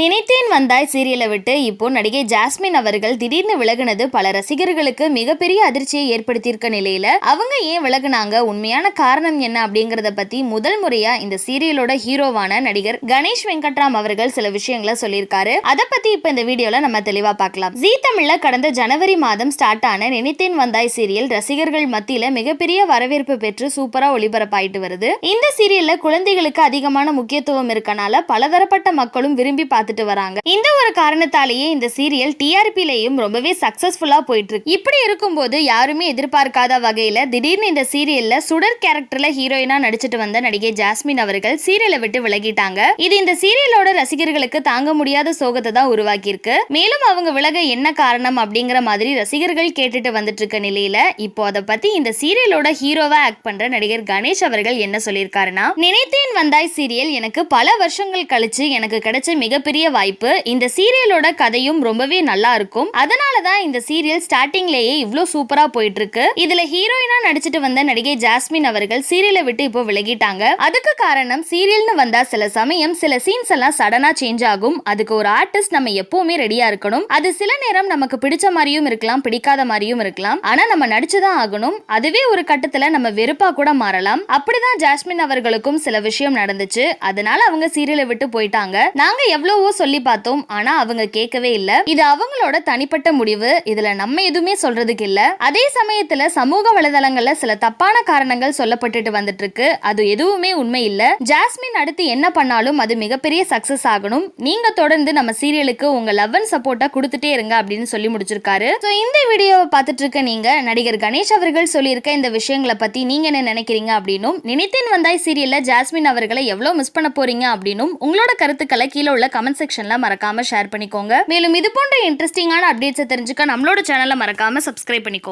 நினைத்தேன் வந்தாய் சீரியலை விட்டு. இப்போ நடிகை ஜாஸ்மின் அவர்கள் திடீர்னு விலகுனது பல ரசிகர்களுக்கு மிகப்பெரிய அதிர்ச்சியை ஏற்படுத்தியிருக்க நிலையில அவங்க ஏன் விலகுனாங்க? உண்மையான காரணம் என்ன அப்படிங்கறத பத்தி முதல் முறையா இந்த சீரியலோட ஹீரோவான நடிகர் கணேஷ் வெங்கட்ராம் அவர்கள் சில விஷயங்களை சொல்லியிருக்காரு. அதை பத்தி இப்ப இந்த வீடியோல நம்ம தெளிவா பார்க்கலாம். ஜீ தமிழ்ல கடந்த ஜனவரி மாதம் ஸ்டார்ட் ஆன நினைத்தேன் வந்தாய் சீரியல் ரசிகர்கள் மத்தியில மிகப்பெரிய வரவேற்பு பெற்று சூப்பரா ஒளிபரப்பாயிட்டு வருது. இந்த சீரியல்ல குழந்தைகளுக்கு அதிகமான முக்கியத்துவம் இருக்கனால பலதரப்பட்ட மக்களும் விரும்பி பார்த்து பார்த்துட்டு வராங்க. இந்த ஒரு காரணத்தாலேயே இந்த சீரியல் டிஆர்பிலையும் ரொம்பவே சக்சஸ்ஃபுல்லா போயிட்டு இருக்கு இப்படி இருக்கும்போது யாருமே எதிர்பார்க்காத வகையில திடீர்னு இந்த சீரியல்ல சுடர் கேரக்டர்ல ஹீரோயினா நடிச்சிட்டு வந்த நடிகை ஜாஸ்மின் அவர்கள் சீரியலை விட்டு விலகிட்டாங்க. இது இந்த சீரியலோட ரசிகர்களுக்கு தாங்க முடியாத சோகத்தை தான் உருவாக்கியிருக்கு. மேலும் அவங்க விலக என்ன காரணம் அப்படிங்கிற மாதிரி ரசிகர்கள் கேட்டுட்டு வந்துட்டு இருக்க நிலையில இப்போ அதை பத்தி இந்த சீரியலோட ஹீரோவா ஆக்ட் பண்ற நடிகர் கணேஷ் அவர்கள் என்ன சொல்லியிருக்காருன்னா நினைத்தேன் வந்தாய் சீரியல். எனக்கு பல வருஷங்கள் கழிச்சு எனக்கு கிடைச்ச மிகப்பெரிய வாய்ப்பு. இந்த சீரியலோட கதையும் ரொம்பவே நல்லா இருக்கும். அதனால தான் இந்த சீரியல் ஸ்டார்டிங்லேயே இவ்வளோ சூப்பரா போயிட்டு இருக்கு இதுல ஹீரோயினா நடிச்சிட்டு வந்த நடிகை ஜாஸ்மின் அவர்கள் சீரியலை விட்டு இப்போ விலகிட்டாங்க. அதுக்கு காரணம் சீரியல்னு வந்தா சில சமயம் சில சீன்ஸ் எல்லாம் சடனா சேஞ்ச் ஆகும். அதுக்கு ஒரு ஆர்டிஸ்ட் நம்ம எப்பவுமே ரெடியா இருக்கணும். அது சில நேரம் நமக்கு பிடிச்ச மாதிரியும் இருக்கலாம் பிடிக்காத மாதிரியும் இருக்கலாம். ஆனா நம்ம நடிச்சுதான் ஆகணும். அதுவே ஒரு கட்டத்துல நம்ம வெறுப்பா கூட மாறலாம். அப்படிதான் ஜாஸ்மின் அவர்களுக்கும் சில விஷயம் நடந்துச்சு. அதனால அவங்க சீரியலை விட்டு போயிட்டாங்க. நாங்க எவ்வளவு சொல்லி பார்த்தோம் ஆனா அவங்க கேட்கவே இல்ல. இது அவங்களோட தனிப்பட்ட முடிவு. இதுல நம்ம எதுவுமே சொல்றதுக்கு இல்ல. அதே சமயத்துல சமூக வலைதளங்கள்ல சில தப்பான காரணங்கள் சொல்லப்பட்டுட்டு வந்துட்டு இருக்கு அது எதுவுமே உண்மை இல்ல. ஜாஸ்மின் அடுத்து என்ன பண்ணாலும் அது மிகப்பெரிய சக்சஸ் ஆகணும். நீங்க தொடர்ந்து நம்ம சீரியலுக்கு உங்க லவ் அண்ட் சப்போர்ட்டா கொடுத்துட்டே இருங்க அப்படின்னு சொல்லி முடிச்சிருக்காரு. ஸோ இந்த வீடியோவை பார்த்துட்டு இருக்க நீங்க நடிகர் கணேஷ் அவர்கள் சொல்லியிருக்க இந்த விஷயங்களை பத்தி நீங்க என்ன நினைக்கிறீங்க அப்படின்னும் நினைத்தேன் வந்தாய் சீரியல்ல ஜாஸ்மின் அவர்களை எவ்வளவு மிஸ் பண்ண போறீங்க அப்படின்னும் உங்களோட கருத்துக்களை கீழே உள்ள கமெண்ட் செக்ஷன்ல மறக்காம ஷேர் பண்ணிக்கோங்க. மேலும் இது போன்ற இன்ட்ரெஸ்டிங்கான அப்டேட்ஸை தெரிஞ்சுக்க நம்மளோட சேனலை மறக்காம சப்ஸ்கிரைப் பண்ணிக்கோங்க.